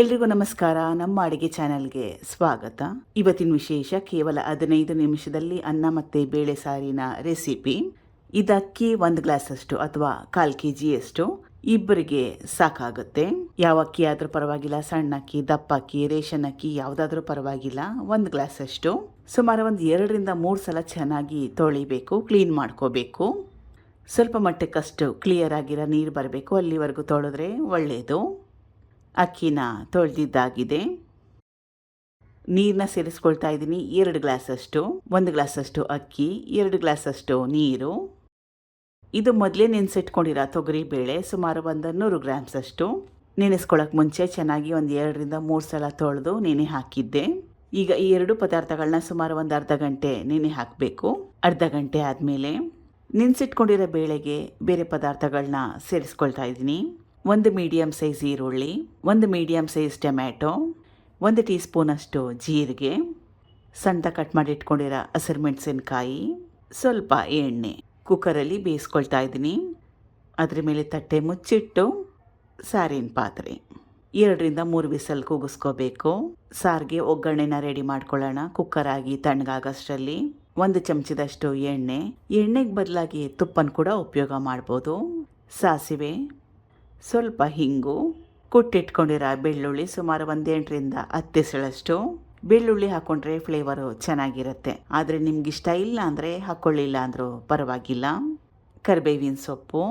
ಎಲ್ರಿಗೂ ನಮಸ್ಕಾರ. ನಮ್ಮ ಅಡಿಗೆ ಚಾನೆಲ್ಗೆ ಸ್ವಾಗತ. ಇವತ್ತಿನ ವಿಶೇಷ ಕೇವಲ ಹದಿನೈದು ನಿಮಿಷದಲ್ಲಿ ಅನ್ನ ಮತ್ತು ಬೇಳೆ ಸಾರಿನ ರೆಸಿಪಿ. ಇದಕ್ಕಿ ಒಂದು ಗ್ಲಾಸ್ ಅಷ್ಟು ಅಥವಾ ಕಾಲು ಕೆ ಜಿಯಷ್ಟು ಇಬ್ಬರಿಗೆ ಸಾಕಾಗುತ್ತೆ. ಯಾವ ಅಕ್ಕಿ ಆದರೂ ಪರವಾಗಿಲ್ಲ ಸಣ್ಣ ಅಕ್ಕಿ ದಪ್ಪ ಅಕ್ಕಿ ರೇಷನ್ ಅಕ್ಕಿ ಯಾವುದಾದ್ರೂ ಪರವಾಗಿಲ್ಲ, ಒಂದು ಗ್ಲಾಸ್ ಅಷ್ಟು ಸುಮಾರು ಒಂದು ಎರಡರಿಂದ ಮೂರು ಸಲ ಚೆನ್ನಾಗಿ ತೊಳಿಬೇಕು, ಕ್ಲೀನ್ ಮಾಡ್ಕೋಬೇಕು. ಸ್ವಲ್ಪ ಮಟ್ಟಕ್ಕಷ್ಟು ಕ್ಲಿಯರ್ ಆಗಿರೋ ನೀರು ಬರಬೇಕು, ಅಲ್ಲಿವರೆಗೂ ತೊಳೆದ್ರೆ ಒಳ್ಳೆಯದು ಅಕ್ಕಿನ ತೊಳೆದಿದ್ದಾಗಿದೆ. ನೀರನ್ನ ಸೇರಿಸ್ಕೊಳ್ತಾ ಇದ್ದೀನಿ. ಎರಡು ಗ್ಲಾಸಷ್ಟು, ಒಂದು ಗ್ಲಾಸಷ್ಟು ಅಕ್ಕಿ, ಎರಡು ಗ್ಲಾಸಷ್ಟು ನೀರು. ಇದು ಮೊದಲೇ ನೆನೆಸಿಟ್ಕೊಂಡಿರೋ ತೊಗರಿ ಬೇಳೆ ಸುಮಾರು ಒಂದು ನೂರು ಗ್ರಾಮ್ಸ್ ಅಷ್ಟು. ನೆನೆಸ್ಕೊಳ್ಳೋಕೆ ಮುಂಚೆ ಚೆನ್ನಾಗಿ ಒಂದು ಎರಡರಿಂದ ಮೂರು ಸಲ ತೊಳೆದು ನೆನೆ ಹಾಕಿದ್ದೆ. ಈಗ ಈ ಎರಡು ಪದಾರ್ಥಗಳನ್ನ ಸುಮಾರು ಒಂದು ಅರ್ಧ ಗಂಟೆ ನೆನೆ ಹಾಕಬೇಕು. ಅರ್ಧ ಗಂಟೆ ಆದಮೇಲೆ ನೆನೆಸಿಟ್ಕೊಂಡಿರೋ ಬೇಳೆಗೆ ಬೇರೆ ಪದಾರ್ಥಗಳನ್ನ ಸೇರಿಸ್ಕೊಳ್ತಾ ಇದ್ದೀನಿ. ಒಂದು ಮೀಡಿಯಮ್ ಸೈಜ್ ಈರುಳ್ಳಿ, ಒಂದು ಮೀಡಿಯಮ್ ಸೈಜ್ ಟೊಮ್ಯಾಟೊ, ಒಂದು ಟೀ ಸ್ಪೂನಷ್ಟು ಜೀರಿಗೆ, ಸಣ್ಣ ಕಟ್ ಮಾಡಿ ಇಟ್ಕೊಂಡಿರೋ ಹಸಿರು ಮೆಣಸಿನ್ಕಾಯಿ, ಸ್ವಲ್ಪ ಎಣ್ಣೆ. ಕುಕ್ಕರಲ್ಲಿ ಬೇಯಿಸ್ಕೊಳ್ತಾ ಇದ್ದೀನಿ. ಅದ್ರ ಮೇಲೆ ತಟ್ಟೆ ಮುಚ್ಚಿಟ್ಟು ಸಾರಿನ ಪಾತ್ರೆ. ಎರಡರಿಂದ ಮೂರು ವಿಸಲ್ ಕೂಗಿಸ್ಕೋಬೇಕು. ಸಾರಿಗೆ ಒಗ್ಗರಣೆನ ರೆಡಿ ಮಾಡ್ಕೊಳ್ಳೋಣ. ಕುಕ್ಕರ್ ಆಗಿ ತಣ್ಣಗಾಗಷ್ಟರಲ್ಲಿ ಒಂದು ಚಮಚದಷ್ಟು ಎಣ್ಣೆ. ಎಣ್ಣೆಗೆ ಬದಲಾಗಿ ತುಪ್ಪನ ಕೂಡ ಉಪಯೋಗ ಮಾಡ್ಬೋದು. ಸಾಸಿವೆ ಸ್ವಲ್ಪ ಹಿಂಗು ಕುಟ್ಟಿಟ್ಕೊಂಡಿರೋ ಬೆಳ್ಳುಳ್ಳಿ ಸುಮಾರು ಒಂದೆಂಟರಿಂದ ಹತ್ತು ಸಳಷ್ಟು. ಬೆಳ್ಳುಳ್ಳಿ ಹಾಕೊಂಡ್ರೆ ಫ್ಲೇವರು ಚೆನ್ನಾಗಿರುತ್ತೆ. ಆದರೆ ನಿಮ್ಗೆ ಇಷ್ಟ ಇಲ್ಲ ಅಂದರೆ ಹಾಕ್ಕೊಳ್ಳಿಲ್ಲ ಅಂದರೂ ಪರವಾಗಿಲ್ಲ. ಕರಿಬೇವಿನ ಸೊಪ್ಪು,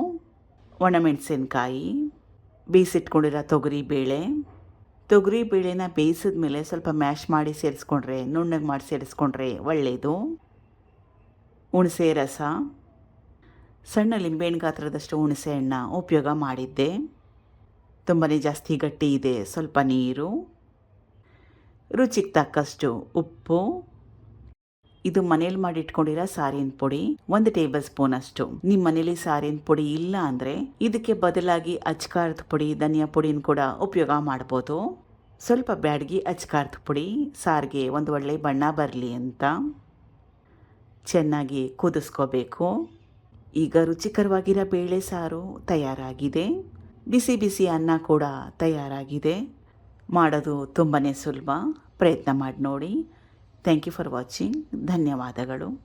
ಒಣಮೆಣಸಿನ್ಕಾಯಿ, ಬೇಯಿಸಿಟ್ಕೊಂಡಿರೋ ತೊಗರಿ ಬೇಳೆ. ತೊಗರಿ ಬೇಳೆನ ಬೇಯಿಸಿದ ಮೇಲೆ ಸ್ವಲ್ಪ ಮ್ಯಾಶ್ ಮಾಡಿ ಸೇರಿಸ್ಕೊಂಡ್ರೆ, ನುಣ್ಣಗೆ ಮಾಡಿ ಸೇರಿಸ್ಕೊಂಡ್ರೆ ಒಳ್ಳೆಯದು ಹುಣಸೆ ರಸ ಸಣ್ಣ ಲಿಂಬೆಹಣ್ಣು ಗಾತ್ರದಷ್ಟು ಹುಣಸೆ ಹಣ್ಣ ಉಪಯೋಗ ಮಾಡಿದ್ದೆ. ತುಂಬಾ ಜಾಸ್ತಿ ಗಟ್ಟಿ ಇದೆ, ಸ್ವಲ್ಪ ನೀರು, ರುಚಿಗೆ ತಕ್ಕಷ್ಟು ಉಪ್ಪು. ಇದು ಮನೇಲಿ ಮಾಡಿಟ್ಕೊಂಡಿರೋ ಸಾರಿನ ಪುಡಿ, ಒಂದು ಟೇಬಲ್ ಸ್ಪೂನ್ ಅಷ್ಟು. ನಿಮ್ಮ ಮನೇಲಿ ಸಾರಿನ ಪುಡಿ ಇಲ್ಲ ಅಂದರೆ ಇದಕ್ಕೆ ಬದಲಾಗಿ ಅಚ್ಕಾರದ ಪುಡಿ, ಧನಿಯಾ ಪುಡಿನ ಕೂಡ ಉಪಯೋಗ ಮಾಡ್ಬೋದು. ಸ್ವಲ್ಪ ಬ್ಯಾಡ್ಗಿ ಅಚ್ಕಾರದ ಪುಡಿ, ಸಾರಿಗೆ ಒಂದು ಒಳ್ಳೆ ಬಣ್ಣ ಬರಲಿ ಅಂತ. ಚೆನ್ನಾಗಿ ಕುದಿಸ್ಕೋಬೇಕು. ಈಗ ರುಚಿಕರವಾಗಿರೋ ಬೇಳೆ ಸಾರು ತಯಾರಾಗಿದೆ. ಬಿಸಿ ಬಿಸಿ ಅನ್ನ ಕೂಡ ತಯಾರಾಗಿದೆ. ಮಾಡೋದು ತುಂಬಾ ಸುಲಭ. ಪ್ರಯತ್ನ ಮಾಡಿ ನೋಡಿ. ಥ್ಯಾಂಕ್ ಯು ಫಾರ್ ವಾಚಿಂಗ್ ಧನ್ಯವಾದಗಳು.